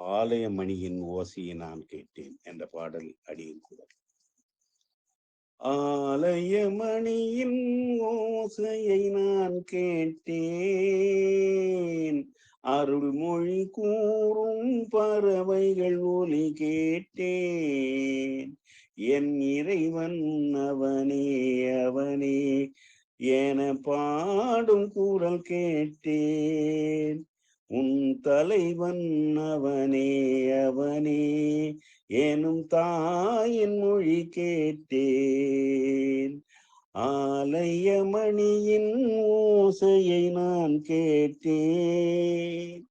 ஆலயமணியின் ஓசையை நான் கேட்டேன் என்ற பாடல் அடியின் கூட ஆலயமணியின் ஓசையை நான் கேட்டேன். அருள்மொழி கூறும் பறவைகள் ஒலி கேட்டேன். என் இறைவன் அவனே அவனே என பாடும் குரல் கேட்டேன். உன் தலைவன் அவனே அவனே. எனும் தாயின் மொழி கேட்டேன். ஆலய மணியின் ஓசையை நான் கேட்டேன்.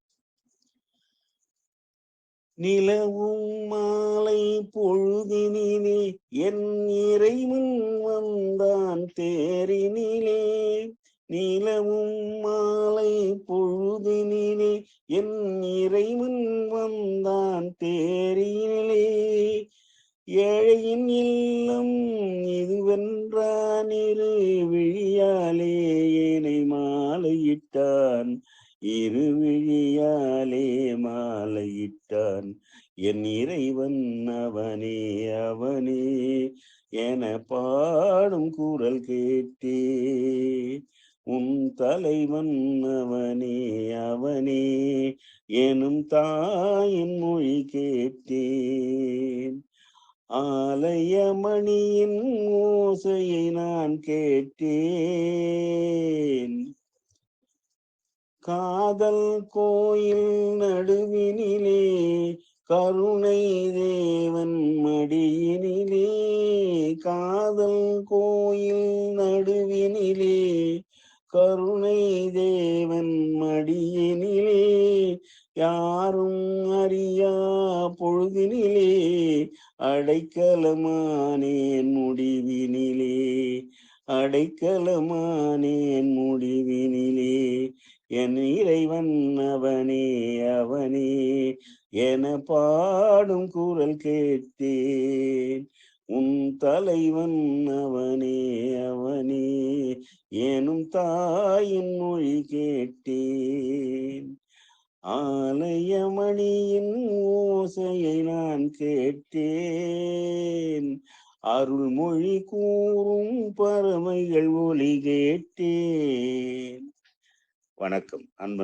நிலவும் மாலை பொழுதினிலே என் இறைவன் வந்தான் தேரினிலே. நிலவும் மாலை பொழுதினிலே என் இறைவன் வந்தான் தேரினிலே. ஏழையின் இல்லம் இதுவென்றான் இரு விழியாலே ஏனை மாலையிட்டான். இரு விழியாலே மாலையிட்டான். என் இறைவன் அவனே அவனே என பாடும் குரல் கேட்டே. உம் தலைவன் அவனே அவனே எனும் தாயின் மொழி கேட்டேன். ஆலயமணியின் ஓசையை நான் கேட்டேன். காதல் கோயில் நடுவினிலே கருணை தேவன் மடியினிலே காதல் கோயில் நடுவினிலே கருணை தேவன் மடியினிலே யாரும் அறியா பொழுதினிலே அடைக்கலமானேன் முடிவினிலே அடைக்கலமானேன் முடிவினிலே. என் இறைவன் அவனே அவனே என பாடும் குரல் கேட்டேன். உன் தலைவன் அவனே அவனே ஏனும் தாயின் மொழி கேட்டேன். ஆலயமணியின் ஓசையை நான் கேட்டேன். அருள்மொழி கூறும் பறவைகள் ஒலி கேட்டேன். வணக்கம் அன்பன்